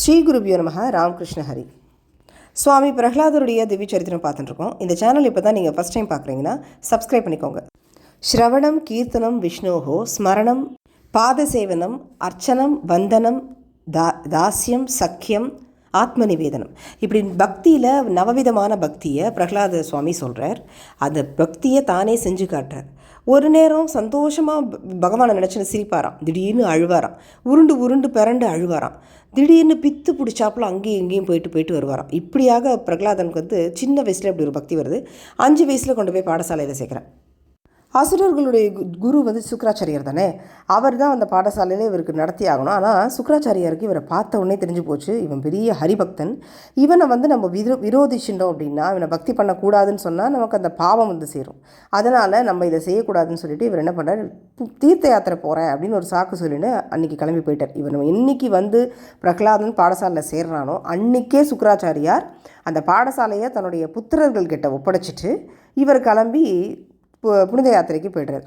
ஸ்ரீ குருபியோ நமக ராமகிருஷ்ண ஹரி. சுவாமி பிரகலாதருடைய திவ்ய சரித்திரம் பார்த்துட்டுருக்கோம். இந்த சேனல் இப்போ தான் நீங்கள் ஃபஸ்ட் டைம் பார்க்குறீங்கன்னா சப்ஸ்கிரைப் பண்ணிக்கோங்க. ஸ்ரவணம் கீர்த்தனம் விஷ்ணோகோ ஸ்மரணம் பாதசேவனம் அர்ச்சனம் வந்தனம் தா தாஸ்யம் சக்கியம் ஆத்ம நிவேதனம் இப்படி பக்தியில் நவவிதமான பக்தியை பிரகலாத சுவாமி சொல்கிறார் அந்த பக்தியை தானே செஞ்சு காட்டுறார். ஒரு நேரம் சந்தோஷமாக பகவானை நினச்சின்னு சிரிப்பாராம். திடீர்னு அழுவாராம். உருண்டு உருண்டு பிறண்டு அழுவாராம். திடீர்னு பித்து பிடிச்சாப்புல அங்கேயும் இங்கேயும் போயிட்டு போயிட்டு வருவாராம். இப்படியாக பிரகலாதனுக்கு வந்து சின்ன வயசில் இப்படி ஒரு பக்தி வருது. அஞ்சு வயசில் கொண்டு போய் பாடசாலையில் சேர்க்குறேன். அசுரர்களுடைய கு- குரு வந்து சுக்கராச்சாரியர் தானே? அவர் தான் அந்த பாடசாலையில் இவருக்கு நடத்தி ஆகணும். ஆனால் சுக்கராச்சாரியாருக்கு இவரை பார்த்த உடனே தெரிஞ்சு போச்சு. இவன் பெரிய ஹரிபக்தன். இவனை வந்து நம்ம விரோ விரோதிச்சுட்டோம் அப்படின்னா இவனை பக்தி பண்ணக்கூடாதுன்னு சொன்னால் நமக்கு அந்த பாவம் வந்து சேரும். அதனால் நம்ம இதை செய்யக்கூடாதுன்னு சொல்லிட்டு இவர் என்ன பண்ணுறாரு தீர்த்த யாத்திரை போகிறேன் அப்படின்னு ஒரு சாக்கு சொல்லிட்டு அன்னைக்கு கிளம்பி போயிட்டார். இவர் என்னைக்கு வந்து பிரகலாதன் பாடசாலையில் சேர்றானோ அன்னைக்கே சுக்கராச்சாரியார் அந்த பாடசாலையை தன்னுடைய புத்திரர்கள் கிட்ட ஒப்படைச்சிட்டு இவர் கிளம்பி புனித யாத்திரைக்கு போய்டுறார்.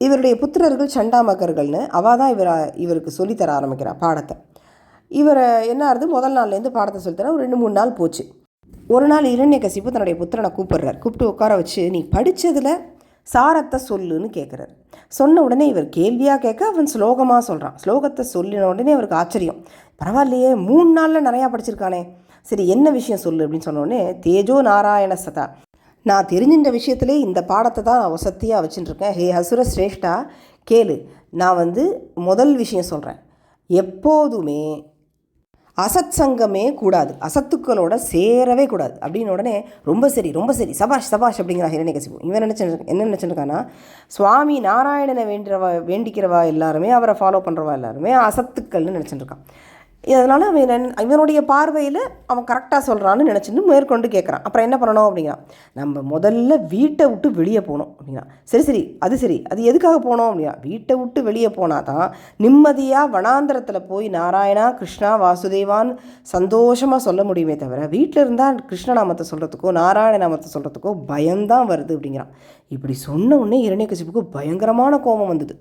இவருடைய புத்திரர்கள் சண்டாமக்கர்கள்னு அவள் தான் இவரை இவருக்கு சொல்லித்தர ஆரம்பிக்கிறா பாடத்தை. இவரை என்ன ஆகுது முதல் நாள்லேருந்து பாடத்தை சொல்லித்தர ஒரு ரெண்டு மூணு நாள் போச்சு. ஒரு நாள் இரண்யகசிப்பு தன்னுடைய புத்திரனை கூப்பிடுறார். கூப்பிட்டு உட்கார வச்சு நீ படித்ததில் சாரத்தை சொல்லுன்னு கேட்குறாரு சொன்ன உடனே இவர் கேள்வியாக கேட்க அவன் ஸ்லோகமாக சொல்கிறான் ஸ்லோகத்தை சொல்லின உடனே அவருக்கு ஆச்சரியம். பரவாயில்லையே மூணு நாளில் நிறையா படிச்சிருக்கானே. சரி என்ன விஷயம் சொல்லு? அப்படின்னு சொன்னோடனே தேஜோ நாராயண சதா. நான் தெரிஞ்சின்ற விஷயத்திலே இந்த பாடத்தை தான் நான் வசத்தியாக வச்சுட்டுருக்கேன். ஹே ஹசுர சிரேஷ்டா கேளு. நான் வந்து முதல் விஷயம் சொல்கிறேன் எப்போதுமே அசத் சங்கமே கூடாது. அசத்துக்களோட சேரவே கூடாது. அப்படின்னு உடனே ரொம்ப சரி ரொம்ப சரி. சபாஷ் சபாஷ் அப்படிங்கிற ஹிரண்யகசிபு இவன் நினச்சி என்ன நினச்சிருக்கான்னா சுவாமி நாராயணனை வேண்டுறவா வேண்டிக்கிறவா எல்லாருமே அவரை ஃபாலோ பண்ணுறவா எல்லாருமே அசத்துக்கள்னு நினச்சிட்டு இருக்கான் அதனால் அவன் இவனுடைய பார்வையில் அவன் கரெக்டாக சொல்கிறான்னு நினச்சிட்டு மேற்கொண்டு கேட்குறான் அப்புறம் என்ன பண்ணணும் அப்படின்னா நம்ம முதல்ல வீட்டை விட்டு வெளியே போகணும் அப்படின்னா சரி சரி அது சரி அது எதுக்காக போனோம் அப்படின்னா வீட்டை விட்டு வெளியே போனால் தான் நிம்மதியாக வனாந்தரத்தில் போய் நாராயணா கிருஷ்ணா வாசுதேவான்னு சந்தோஷமாக சொல்ல முடியுமே தவிர வீட்டில் இருந்தால் கிருஷ்ணநாமத்தை சொல்கிறதுக்கோ நாராயண நாமத்தை சொல்கிறதுக்கோ பயம்தான் வருது அப்படிங்கிறான். இப்படி சொன்ன உடனே இரண்யகசிப்புக்கு பயங்கரமான கோபம் வந்தது.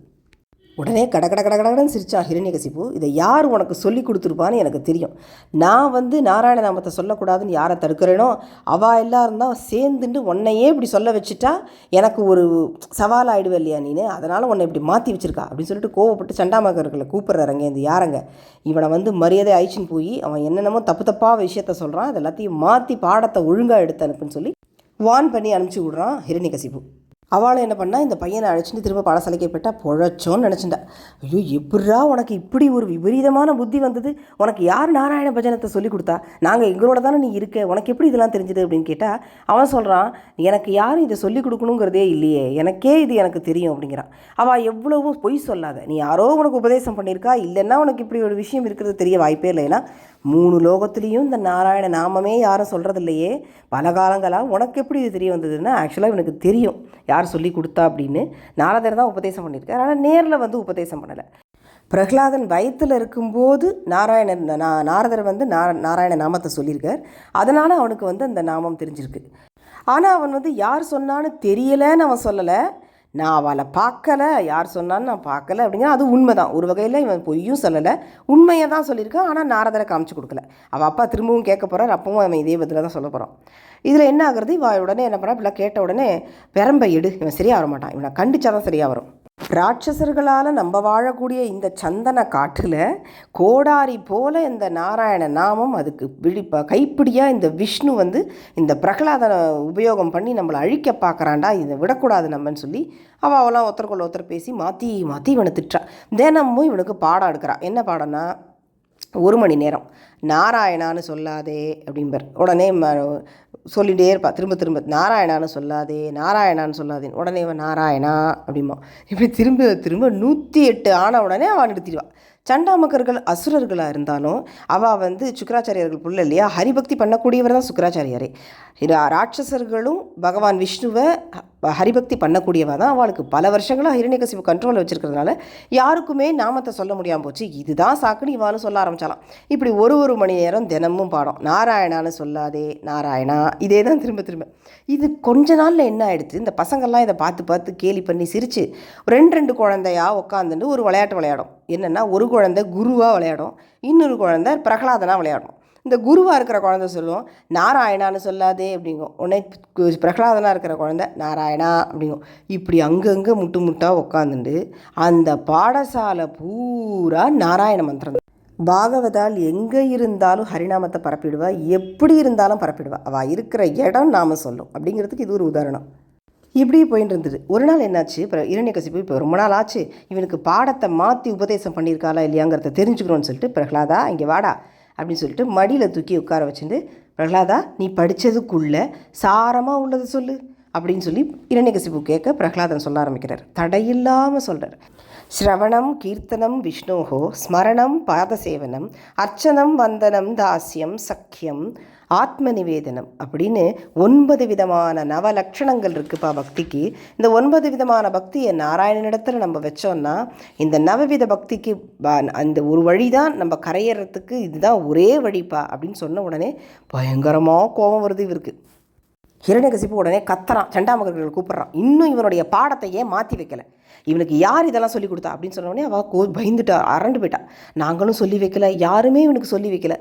உடனே கட கட கட கடன்னு சிரிச்சா ஹிரண்யகசிப்பு. இதை யார் உனக்கு சொல்லி கொடுத்துருப்பான்னு எனக்கு தெரியும். நான் வந்து நாராயண நாமத்தை சொல்லக்கூடாதுன்னு யாரை தடுக்கிறேனோ அவா எல்லாரும் தான் சேர்ந்துட்டு உன்னையே இப்படி சொல்ல வச்சுட்டா எனக்கு ஒரு சவால் ஆயிடுவே இல்லையா நீனு? அதனால் உன்னை இப்படி மாற்றி வச்சிருக்கா. அப்படின்னு சொல்லிட்டு கோவப்பட்டு சண்டாமகர்களை கூப்பிட்றாருங்க இந்த யாருங்க? இவனை வந்து மரியாதை ஆயிடுச்சுன்னு போய் அவன் என்னென்னமோ தப்பு தப்பாக விஷயத்த சொல்கிறான் அது எல்லாத்தையும் மாற்றி பாடத்தை ஒழுங்காக எடுத்து அனுப்புன்னு சொல்லி வான் பண்ணி அனுப்பிச்சி விட்றான் ஹிரண்யகசிப்பு. அவளை என்ன பண்ணா இந்த பையனை அழைச்சிட்டு திரும்ப பாடசாலைக்கு போயிட்டா பொழைச்சோன்னு நினச்சிட்டா. ஐயோ எப்படா உனக்கு இப்படி ஒரு விபரீதமான புத்தி வந்தது? உனக்கு யார் நாராயண பஜனத்தை சொல்லி கொடுத்தா? நாங்கள் எங்களோட தானே நீ இருக்க? உனக்கு எப்படி இதெல்லாம் தெரிஞ்சது அப்படின்னு கேட்டால் அவன் சொல்கிறான் எனக்கு யாரும் இதை சொல்லி கொடுக்கணுங்கிறதே இல்லையே. எனக்கே இது எனக்கு தெரியும் அப்படிங்கிறான். அவள் எவ்வளவும் பொய் சொல்லாத. நீ யாரோ உனக்கு உபதேசம் பண்ணியிருக்கா? இல்லைன்னா உனக்கு இப்படி ஒரு விஷயம் இருக்கிறது தெரிய வாய்ப்பே இல்லை ஏன்னா மூணு லோகத்துலேயும் இந்த நாராயண நாமமே யாரும் சொல்கிறது இல்லையே பல காலங்களாக உனக்கு எப்படி இது தெரிய வந்ததுன்னா ஆக்சுவலாக இவனுக்கு தெரியும். யார் சொல்லி கொடுத்தா அப்படின்னு. நாரதர் தான் உபதேசம் பண்ணியிருக்கார். ஆனால் நேரில் வந்து உபதேசம் பண்ணலை. பிரகலாதன் வயிற்றில் இருக்கும்போது நாராயணன் நா- நாரதர் வந்து நா நாராயண நாமத்தை சொல்லியிருக்கார். அதனால் அவனுக்கு வந்து அந்த நாமம் தெரிஞ்சிருக்கு. ஆனால் அவன் வந்து யார் சொன்னான்னு தெரியலைன்னு அவன் சொல்லலை. நான் அவளை பார்க்கல யார் சொன்னான்னு நான் பார்க்கல அப்படிங்கிற அது உண்மை தான் ஒரு வகையில் இவன் பொய்யும் சொல்லலை. உண்மையை தான் சொல்லியிருக்கான். ஆனால் நாரதரை காமிச்சு கொடுக்கல. அவள் அப்பா திரும்பவும் கேட்க போகிறார் அப்பவும் அவன் இதே பதிலாக தான் சொல்ல போகிறான் இதில் என்ன ஆகுறது? இவ உடனே என்ன பண்ணா இப்படிலாம் கேட்ட உடனே பெரம்பை எடு. இவன் சரியாக வர மாட்டான் இவனை கண்டிச்சா தான் சரியாக வரும். ராட்சசர்களால் நம்ம வாழக்கூடிய இந்த சந்தன காட்டில் கோடாரி போல இந்த நாராயண நாமம் அதுக்கு விழிப்ப கைப்பிடியாக இந்த விஷ்ணு வந்து இந்த பிரகலாதனை உபயோகம் பண்ணி நம்மளை அழிக்க பார்க்குறாண்டா இதை விடக்கூடாது நம்மன்னு சொல்லி அவள் அவளாம் ஒருத்தருக்குள்ள ஒருத்தர் பேசி மாற்றி மாற்றி இவனை திட்டுறா. தினமும் இவனுக்கு பாடம் எடுக்கிறான் என்ன பாடம்னா ஒரு மணி நேரம். நாராயணான்னு சொல்லாதே அப்படிம்பார். உடனே ம சொல்லிகிட்டே இருப்பா. திரும்ப திரும்ப நாராயணான்னு சொல்லாதே நாராயணான்னு சொல்லாதே உடனே இவன் நாராயணா அப்படிமா இப்படி திரும்ப திரும்ப நூற்றி எட்டு ஆன உடனே அவன் நிறுத்திடுவா சண்டாமக்கர்கள் அசுரர்களாக இருந்தாலும் அவள் வந்து சுக்கராச்சாரியர்கள் புள்ள இல்லையா? ஹரிபக்தி பண்ணக்கூடியவர் தான் சுக்கராச்சாரியாரே. இது ராட்சசர்களும் பகவான் விஷ்ணுவை ஹரிபக்தி பண்ணக்கூடியவா தான் அவளுக்கு. பல வருஷங்களாக ஹிரண்யகசிப்பு கண்ட்ரோலில் வச்சுருக்கிறதுனால யாருக்குமே நாமத்தை சொல்ல முடியாமல் போச்சு. இதுதான் சாக்குன்னு இவான்னு சொல்ல ஆரம்பிச்சாலாம் இப்படி ஒரு ஒரு மணி நேரம் தினமும் பாடம். நாராயணான்னு சொல்லாதே நாராயணா இதே தான் திரும்ப திரும்ப. இது கொஞ்ச நாளில் என்ன ஆகிடுச்சு இந்த பசங்கள்லாம் இதை பார்த்து பார்த்து கேலி பண்ணி சிரித்து ரெண்டு ரெண்டு குழந்தையா உட்காந்துட்டு ஒரு விளையாட்டு விளையாடும். என்னென்னா ஒரு குழந்தை குருவாக விளையாடும். இன்னொரு குழந்தை பிரகலாதனா விளையாடும். இந்த குருவாக இருக்கிற குழந்த சொல்லுவோம் நாராயணான்னு சொல்லாதே அப்படிங்கும். உடனே பிரகலாதனாக இருக்கிற குழந்த நாராயணா அப்படிங்கும். இப்படி அங்கங்கே முட்டு முட்டாக உட்காந்துண்டு அந்த பாடசாலை பூரா நாராயண மந்திரம் பாகவதால் எங்கே இருந்தாலும் ஹரிநாமத்தை பரப்பிடுவா எப்படி இருந்தாலும் பரப்பிடுவா. அவள் இருக்கிற இடம் நாம் சொல்லும் அப்படிங்கிறதுக்கு இது ஒரு உதாரணம். இப்படி போயிட்டு இருந்தது. ஒரு நாள் என்னாச்சு? இப்போ இரண்யகசிப்பு இப்போ ரொம்ப நாள் ஆச்சு. இவனுக்கு பாடத்தை மாற்றி உபதேசம் பண்ணியிருக்காளா இல்லையாங்கிறத தெரிஞ்சுக்கணும்னு சொல்லிட்டு பிரகலாதா இங்கே வாடா. அப்படின்னு சொல்லிட்டு மடியில் தூக்கி உட்கார வச்சுட்டு பிரகலாதா நீ படித்ததுக்குள்ளே சாரமாக உள்ளதை சொல்லு அப்படின்னு சொல்லி இரண்யகசிப்பு கேட்க பிரகலாதன் சொல்ல ஆரம்பிக்கிறார். தடையில்லாமல் சொல்கிறார் ஸ்ரவணம் கீர்த்தனம் விஷ்ணோகோ ஸ்மரணம் பாதசேவனம் அர்ச்சனம் வந்தனம் தாஸ்யம் சக்கியம் ஆத்ம நிவேதனம் அப்படின்னு ஒன்பது விதமான நவ லட்சணங்கள் இருக்குப்பா பக்திக்கு. இந்த ஒன்பது விதமான பக்தியை நாராயணனிடத்தில் நம்ம வச்சோம்னா இந்த நவவித பக்திக்கு ப- அந்த ஒரு வழி தான் நம்ம கரையறதுக்கு இதுதான் ஒரே வழிப்பா அப்படின்னு சொன்ன உடனே பயங்கரமாக கோபம் வருது இவருக்கு. ஹிரண்யகசிப்பு உடனே கத்துறான் சண்டாமகர்கள் கூப்பிட்றான். இன்னும் இவனுடைய பாடத்தை ஏன் மாற்றி வைக்கல? இவனுக்கு யார் இதெல்லாம் சொல்லி கொடுத்தா அப்படின்னு சொன்ன உடனே அவள் கோ பயந்துட்டா அரண்டு போயிட்டா. நாங்களும் சொல்லி வைக்கல யாருமே இவனுக்கு சொல்லி வைக்கல.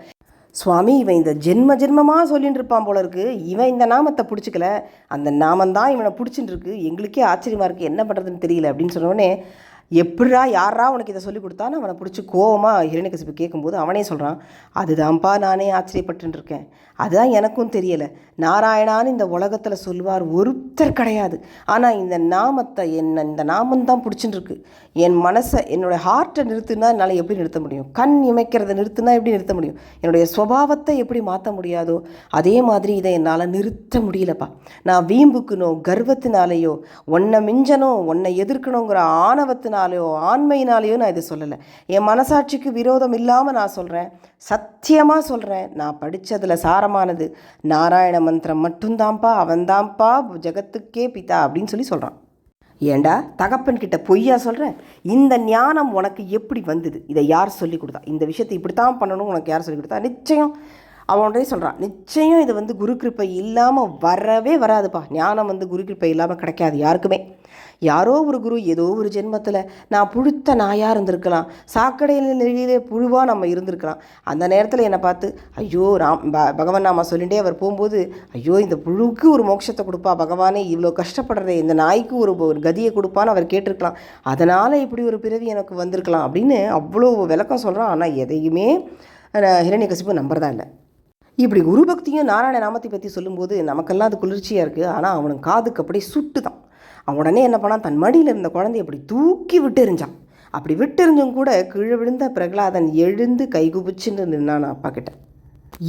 சுவாமி இவன் இந்த ஜென்ம ஜென்மமாக சொல்லிட்டு இருப்பான் போல இருக்கு. இவன் இந்த நாமத்தை பிடிச்சிக்கல. அந்த நாமந்தான் இவனை பிடிச்சிட்டு இருக்கு. எங்களுக்கே ஆச்சரியமாக இருக்குது என்ன பண்ணுறதுன்னு தெரியல அப்படின்னு சொன்னோடனே எப்படா யாரா உனக்கு இதை சொல்லி கொடுத்தான்னு அவனை பிடிச்சி கோவமாக ஹிரண்யகசிப்பு கேட்கும்போது அவனே சொல்கிறான் அதுதான்ப்பா நானே ஆச்சரியப்பட்டுருக்கேன் அதுதான் எனக்கும் தெரியலை. நாராயணான்னு இந்த உலகத்தில் சொல்வார் ஒருத்தர் கிடையாது. ஆனால் இந்த நாமத்தை என்ன இந்த நாமந்தான் பிடிச்சின்னு இருக்கு என் மனசை என்னோடய ஹார்ட்டை நிறுத்துனா என்னால் எப்படி நிறுத்த முடியும்? கண் இமைக்கிறத நிறுத்துனா எப்படி நிறுத்த முடியும்? என்னுடைய சுபாவத்தை எப்படி மாற்ற முடியாதோ அதே மாதிரி இதை என்னால் நிறுத்த முடியலப்பா. நான் வீம்புக்குனோ கர்வத்தினாலேயோ ஒன்றை மிஞ்சனோ ஒன்றை எதிர்க்கணுங்கிற ஆணவத்தினாலேயோ ஆண்மையினாலேயோ நான் இதை சொல்லலை. என் மனசாட்சிக்கு விரோதம் இல்லாமல் நான் சொல்கிறேன் சத்தியமாக சொல்கிறேன் நான் படித்ததில் சாரமானது. நாராயண மந்திரம் மட்டும்தான்ப்பா அவன்தான்ப்பா ஜெகத்துக்கே பிதா அப்படின்னு சொல்லி சொல்கிறான் ஏண்டா தகப்பன்கிட்ட பொய்யா சொல்கிறேன் இந்த ஞானம் உனக்கு எப்படி வந்தது? இதை யார் சொல்லி கொடுத்தா? இந்த விஷயத்தை இப்படித்தான் பண்ணணும் உனக்கு யார் சொல்லி கொடுத்தா? நிச்சயம். அவன்கிட்டே சொல்கிறான் நிச்சயம் இது வந்து குரு கிருப்பை இல்லாமல் வரவே வராதுப்பா. ஞானம் வந்து குரு கிருப்பை இல்லாமல் கிடைக்காது யாருக்குமே. யாரோ ஒரு குரு ஏதோ ஒரு ஜென்மத்தில் நான் புழுத்த நாயாக இருந்திருக்கலாம். சாக்கடையில் நெழிலே புழுவாக நம்ம இருந்திருக்கலாம். அந்த நேரத்தில் என்னை பார்த்து ஐயோ ராம் ப பகவான் நாம சொல்லிட்டே அவர் போகும்போது ஐயோ இந்த புழுவுக்கு ஒரு மோட்சத்தை கொடுப்பா பகவானே இவ்வளோ கஷ்டப்படுறதே இந்த நாய்க்கு ஒரு ஒரு கதியை கொடுப்பான்னு அவர் கேட்டிருக்கலாம். அதனால் இப்படி ஒரு பிறவி எனக்கு வந்திருக்கலாம் அப்படின்னு அவ்வளோ விளக்கம் சொல்கிறான் ஆனால் எதையுமே ஹிரண்யகசிப்பு நம்புறதா இல்லை. இப்படி குரு பக்தியும் நாராயண நாமத்தை பற்றி சொல்லும்போது நமக்கெல்லாம் அது குளிர்ச்சியாக இருக்குது ஆனால் அவனுக்கு காதுக்கு அப்படியே சுட்டு தான் உடனே என்ன பண்ணான்? தன் மடியில் இருந்த குழந்தைய அப்படி தூக்கி விட்டு அப்படி விட்டு கூட கீழே விழுந்த பிரகலாதன் எழுந்து கைகுபிச்சுன்னு நின்னான் அப்பா கிட்ட.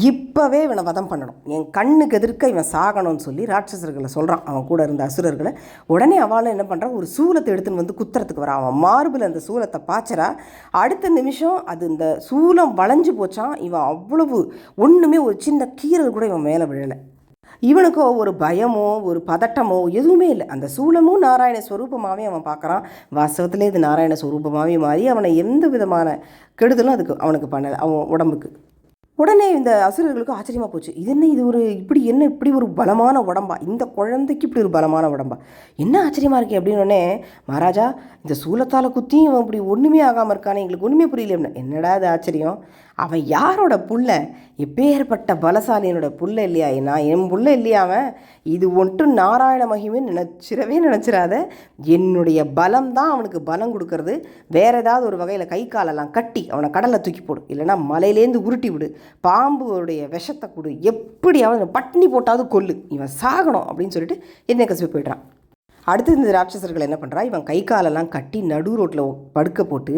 இப்போவே இவனை வதம் பண்ணணும். என் கண்ணுக்கு எதிர்க்க இவன் சாகணும்னு சொல்லி ராட்சசர்களை சொல்கிறான் அவன் கூட இருந்த அசுரர்களை. உடனே அவளும் என்ன பண்ணுறான் ஒரு சூலத்தை எடுத்துன்னு வந்து குத்துறதுக்கு வரான். அவன் மார்பில் அந்த சூலத்தை பாய்ச்சறா. அடுத்த நிமிஷம் அது இந்த சூலம் வளைஞ்சு போச்சான். இவன் அவ்வளவு ஒன்றுமே ஒரு சின்ன கீறல் கூட இவன் மேலே விழலை. இவனுக்கோ ஒரு பயமோ ஒரு பதட்டமோ எதுவுமே இல்லை. அந்த சூலமும் நாராயண ஸ்வரூபமாகவே அவன் பார்க்குறான். வாஸ்தவத்திலே இது நாராயண ஸ்வரூபமாகவே மாறி அவனை எந்த விதமான கெடுதலும் அதுக்கு அவனுக்கு பண்ணலை அவன் உடம்புக்கு. உடனே இந்த அசுரர்களுக்கு ஆச்சரியமாக போச்சு. இது என்ன இது ஒரு இப்படி என்ன இப்படி ஒரு பலமான உடம்பா? இந்த குழந்தைக்கு இப்படி ஒரு பலமான உடம்பா? என்ன ஆச்சரியமாக இருக்குது அப்படின்னோடனே மகாராஜா இந்த சூலத்தால் குத்தியும் இவன் இப்படி ஒன்றுமே ஆகாமல் இருக்கானே எங்களுக்கு ஒன்றுமே புரியல அப்படின்னா என்னடா இது ஆச்சரியம்? அவன் யாரோட புள்ள? எப்பேற்பட்ட பலசாலியனோட புள்ள இல்லையா? நான் என் புள்ள இல்லையா அவன்? இது ஒன்றும் நாராயண மகிமே நினச்சிடவே நினச்சிடாத. என்னுடைய பலம் தான் அவனுக்கு பலம் கொடுக்கறது. வேற ஏதாவது ஒரு வகையில் கை காலெல்லாம் கட்டி அவனை கடலில் தூக்கி போடு. இல்லைன்னா மலையிலேருந்து உருட்டி விடு. பாம்புடைய விஷத்தை கொடு. எப்படியாவது பட்டினி போட்டாவது கொல்லு. இவன் சாகணும் அப்படின்னு சொல்லிட்டு என்னை கசிப்பு போய்ட்றான். அடுத்து இந்த ராட்சசர்கள் என்ன பண்ணுறா இவன் கை காலெல்லாம் கட்டி நடு ரோட்டில் படுக்க போட்டு